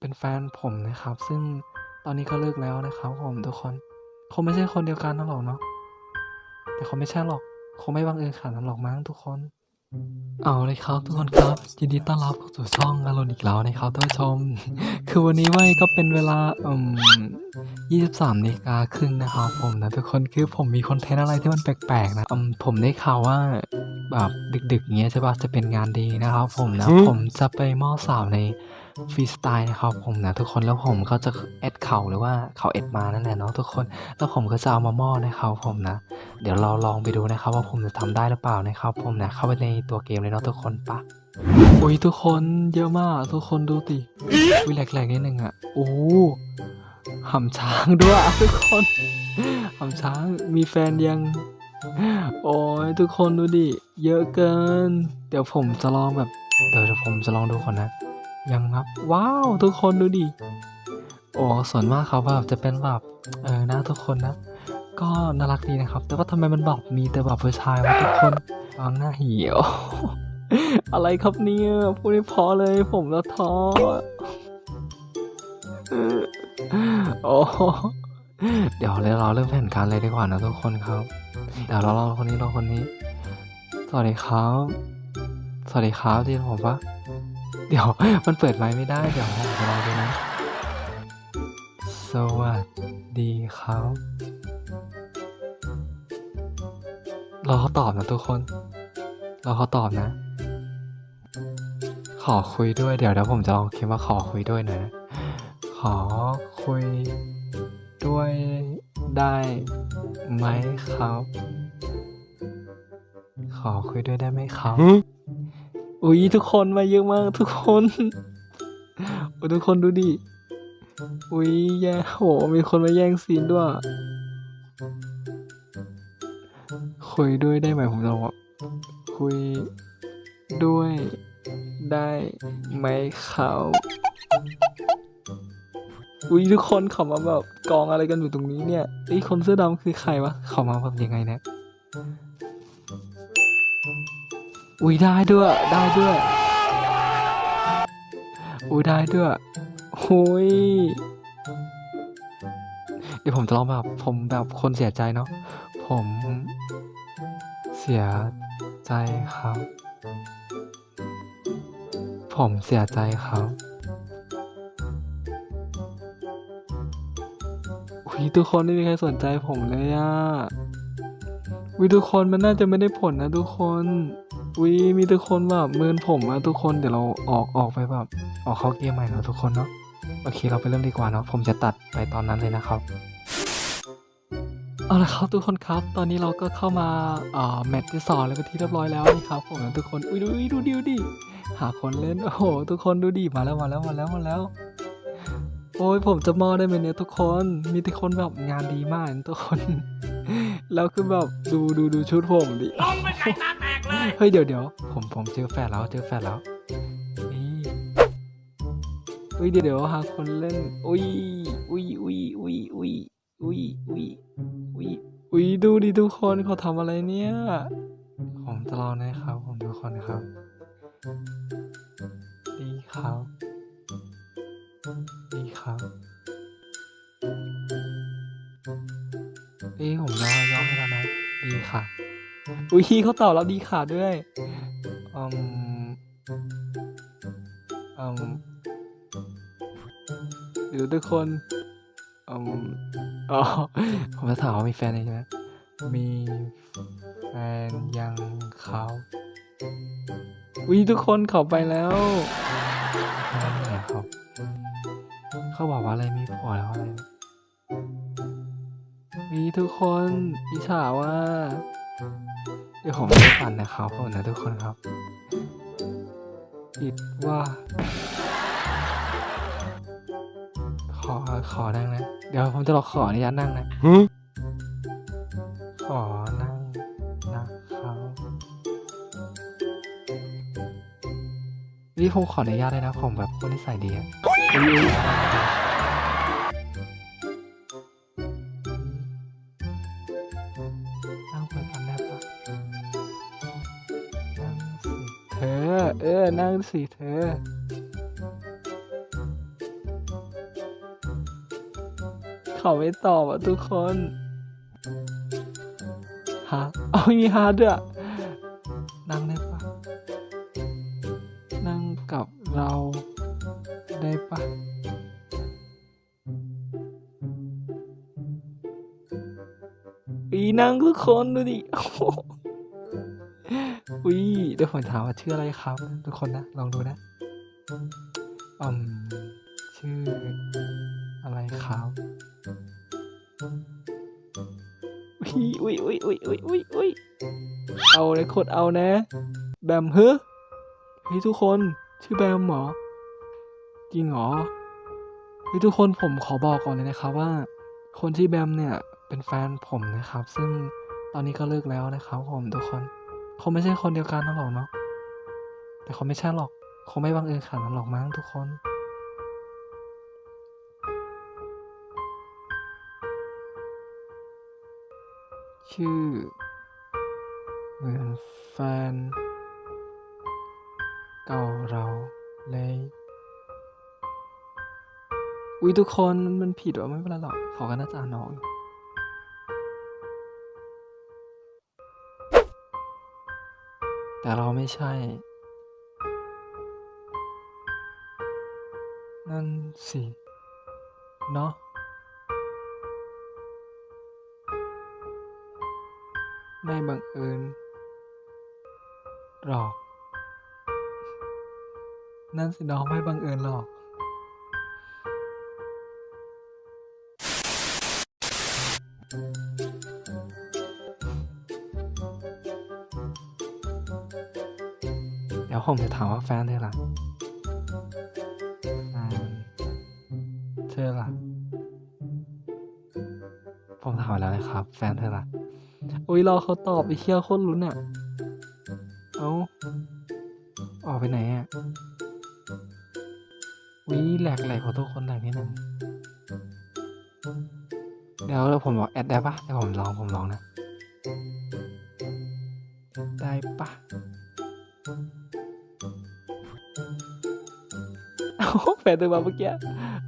เป็นแฟนผมนะครับ ซึ่งตอนนี้ก็เลิกแล้วนะครับผมทุกคนคงไม่ใช่คนเดียวกันนั่นหรอกเนาะแต่คงไม่ใช่หรอกคงไม่บังเอิญขนาดนั้นหรอกมั้งทุกคน เอาเลยครับทุกคนครับ ยินดีต้อนรับเข้าสู่ช่องอารมณ์อีกแล้วนะครับท่านผู้ชม คือวันนี้เว้ก็เป็นเวลาอืม23นาฬิกาครึ่งนะครับผมนะทุกคนคือผมมีคอนเทนต์อะไรที่มันแปลกๆนะอืมผมได้ข่าวว่าแบบดึกๆอย่างเงี้ยใช่ปะจะเป็นงานดีนะครับผมนะผมจะไปมอสาวใน ฟรีสไตล์นะครับผมนะทุกคนแล้วผมก็จะแอดเขาหรือว่าเขาแอดมานั่นแหละเนาะทุกคนแล้วผมก็จะเอามามอบนะครับผมนะ เดี๋ยวเราลองไปดูนะครับว่าผมจะทำได้หรือเปล่านะครับผมนะเข้าไปในตัวเกมเลยเนาะทุกคนปะอุ้ยทุกคนเยอะมากทุกคนดูติอุ้ยแหลกๆนิดนึงอะโอ้หำช้างด้วยทุกคนหำช้างมีแฟนยังโอ้ยทุกคนดูดิ เยอะเกิน เดี๋ยวผมจะลองแบบ เดี๋ยวเดี๋ยวผมจะลองดูก่อนนะ ยังครับ ว้าว ทุกคนดูดิ โอ้ส่วนมากเขาแบบจะเป็นแบบเออนะทุกคนนะ ก็น่ารักดีนะครับ แต่ว่าทำไมมันแบบมีแต่แบบผู้ชายวะทุกคนฟังหน้าเหี่ยว อะไรครับเนี่ยพูดไม่พอเลยผมล้วท้อออโอ้เดี๋ยวเลยเราเริ่มแผนการเลยดีกว่านะทุกคนครับ เดี๋ยวเรารอคนนี้รอคนนี้ สวัสดีครับ สวัสดีครับที่ผมปะ เดี๋ยวมันเปิดไมค์ไม่ได้เดี๋ยวผมจะลองดูนะ สวัสดีครับรอเขาตอบนะทุกคนรอเขาตอบนะ ขอคุยด้วยเดี๋ยวเดี๋ยวผมจะลองคิดว่าขอคุยด้วยหน่อยนะ ขอคุยด้วยได้ไหมครับ ขอคุยด้วยได้ไหมครับ อุ๊ยทุกคนมาเยอะมากทุกคนโอ้ยทุกคนดูดิอุ๊ยแย่โหมีคนมาแย่งซีนด้วยคุยด้วยได้ไหมผมจะบอกคุยด้วยได้ไหมครับอุ๊ยทุกคนเขามาแบบกองอะไรกันอยู่ตรงนี้เนี่ยไอ้คนเสื้อดำคือใครวะเขามาแบบยังไงเนี่ย อุ้ยได้ด้วย ได้ด้วย อุ้ยได้ด้วยโอยเดี๋ยวผมจะลองแบบผมแบบคนเสียใจเนาะ ผมเสียใจครับ ผมเสียใจครับ อุ้ยทุกคนไม่มีใครสนใจผมเลยอะวิทุกคนมันน่าจะไม่ได้ผลนะทุกคน วิมีทุกคนแบบเมินผมอะทุกคนเดี๋ยวเราออกออกไปแบบออกเข้าเกมใหม่เนาะทุกคนเนาะโอเคเราไปเริ่มดีกว่าเนาะผมจะตัดไปตอนนั้นเลยนะครับเอาละครับทุกคนครับ ตอนนี้เราก็เข้ามาเอ่อแมตช์ที่สองแล้วเป็นที่เรียบร้อยแล้วนี่ครับผมทุกคนอุ้ยดูดูดิวดิหาคนเล่นโอ้โหทุกคนดูดิมาแล้วมาแล้วมาแล้วมาแล้ว โอ้ยผมจะมอได้ไหมเนี่ยทุกคนมีแต่คนแบบงานดีมากนะทุกคน แล้วคือแบบดูดูดูชุดผมดิลงไปไก่ตาแตก เลยเฮ้ยเดี๋ยวเดี๋ยวผมผมเจอแฟนแล้วเจอแฟนแล้วนี่อุ้ยเดี๋ยวเดี๋ยวหาคนเล่นอุ้ยอุ้ยอุ้ยอุ้ยอุ้ยอุ้ยอุ้ยอุ้ยอุ้ยดูดิทุกคนเขาทำอะไรเนี่ยผมจะรอนะครับผมทุกคนครับดีครับดีครับเอ้ผมย่อย่อให้แล้วนะดีค่ะ อุ้ยเขาตอบรับดีค่ะด้วยอืมอืมเดี๋ยวทุกคนอืมอ๋อผมจะถามว่ามีแฟนยังใช่ไหมมีแฟนยังเขาอุ้ยทุกคนเขาไปแล้วเขาไปไหนครับเขาบอกว่าอะไรมีผัวแล้วอะไรนะมีทุกคนอิจฉาว่า เดี๋ยวผมไม่ได้ปั่นนะครับผมนะทุกคนครับคิดว่า ขอขอนั่งนะ เดี๋ยวผมจะรอขออนุญาตนั่งนะ ขอนั่งนะครับนี่ผมขออนุญาตเลยนะผมแบบคนที่ใส่ดีอะ ธอ เออ นั่งสิเธอ เขาไม่ตอบอะทุกคนฮะเอามีฮาร์ดด้วยอะนั่งได้ปะนั่งกับเราได้ปะอีนั่งทุกคนดูดิ อุ้ยเดี๋ยวผมถามว่าชื่ออะไรครับ ทุกคนนะ ลองดูนะอืมชื่ออะไรครับอุ้ยอุ้ยอุ้ยอุ้ยอุ้ยอุ้ยอุ้ยเอาเลยโคตรเอานะ แบมเฮ้ยเฮ้ยทุกคนชื่อแบมเหรอ จริงเหรอเฮ้ยทุกคนผมขอบอกก่อนเลยนะครับว่า คนที่แบมเนี่ยเป็นแฟนผมนะครับ ซึ่งตอนนี้ก็เลิกแล้วนะครับผมทุกคน เขาไม่ใช่คนเดียวกันนั่นหรอกเนาะแต่เขาไม่ใช่หรอกคงไม่บังเอิญขนาดนั้นหรอกมั้งทุกคน ชื่อ เหมือนแฟน เก่าเราเลยอุ้ยทุกคนมันผิดวะไม่เป็นไรหรอกเขาก็น่าจะอ่านออก แต่เราไม่ใช่ นั่นสิ เนาะไม่บังเอิญหรอก นั่นสิน้องไม่บังเอิญหรอก เดี๋ยวผมจะถามว่าแฟนเธอล่ะเธอล่ะ ผมถามไปแล้วนะครับ แฟนเธอล่ะ อุ้ยรอเขาตอบไอ้เชี่ยโคตรลุ้นอะ เอ้า ออกไปไหนอะวิแหลกแหลขอโทษคนแหลกนิดนึงเดี๋ยวผมบอกแอดได้ปะเดี๋ยวผมลองผมลองนะ ได้ปะ เอาแฟนเธอมาเมื่อกี้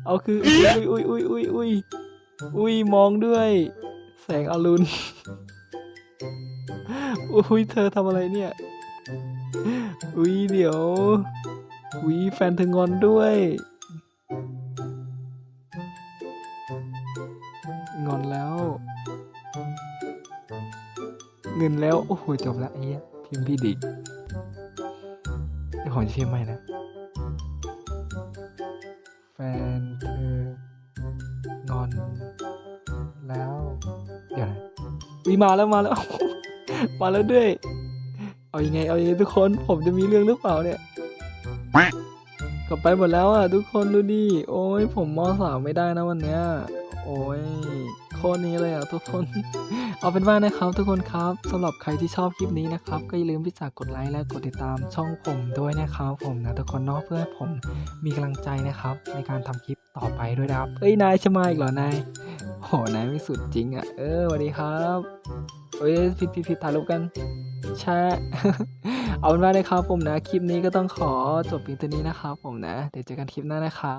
เอาคืออุ้ยอุ้ยอุ้ยอุ้ยอุ้ยอุ้ยมองด้วย แสงอรุณอุ้ยเธอทำอะไรเนี่ย อุ้ยเดี๋ยว อุ้ยแฟนเธองอนด้วย งอนแล้ว เงินแล้ว โอ้โหจบละไอ้เหี้ยพิมพ์พี่ดิก เดี๋ยวผมจะพิมพ์ใหม่นะ แฟนเธองอน แล้วเดี๋ยวนะวิมาแล้วมาแล้ว มาแล้วด้วย เอายังไง เอายังไงทุกคนผมจะมีเรื่องหรือเปล่าเนี่ยกลับไปหมดแล้วอะทุกคนดูดิโอ้ยผมมสามไม่ได้นะวันเนี้ย โอ้ย คตรนี้เลยอะทุกคน เอาเป็นว่านะครับ ทุกคนครับสำหรับใครที่ชอบคลิปนี้นะครับ ก็อย่าลืมที่จะกดไลค์และกดติดตามช่องผมด้วยนะครับผมนะทุกคนเนาะเพื่อให้ผมมีกำลังใจนะครับ ในการทำคลิปต่อไปด้วยนะครับเอ้ยนายจะมาอีกเหรอนายโหนายไม่สุดจริงอะเออสวัสดีครับเอ้ยผิดผิดผิดถ่ายรูปกันแชะเอาเป็นว่านะครับผมนะ คลิปนี้ก็ต้องขอจบเพียงเท่านี้นะครับผมนะ เดี๋ยวเจอกันคลิปหน้านะครับ